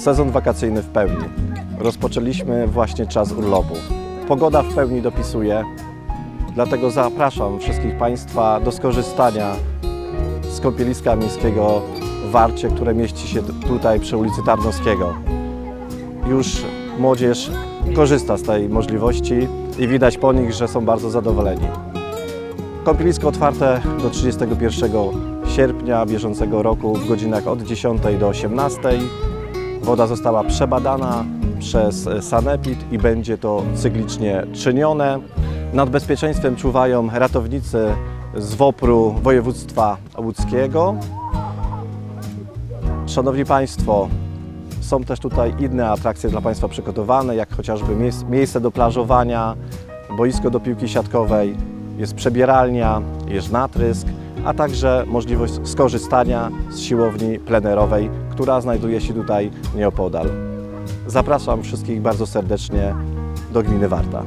Sezon wakacyjny w pełni. Rozpoczęliśmy właśnie czas urlopu. Pogoda w pełni dopisuje, dlatego zapraszam wszystkich Państwa do skorzystania z kąpieliska miejskiego w Warcie, które mieści się tutaj przy ulicy Tarnowskiego. Już młodzież korzysta z tej możliwości i widać po nich, że są bardzo zadowoleni. Kąpielisko otwarte do 31 sierpnia bieżącego roku w godzinach od 10 do 18. Woda została przebadana przez Sanepid i będzie to cyklicznie czynione. Nad bezpieczeństwem czuwają ratownicy z WOPR-u województwa łódzkiego. Szanowni Państwo, są też tutaj inne atrakcje dla Państwa przygotowane, jak chociażby miejsc- miejsce do plażowania, boisko do piłki siatkowej, jest przebieralnia, jest natrysk, a także możliwość skorzystania z siłowni plenerowej, która znajduje się tutaj nieopodal. Zapraszam wszystkich bardzo serdecznie do gminy Warta.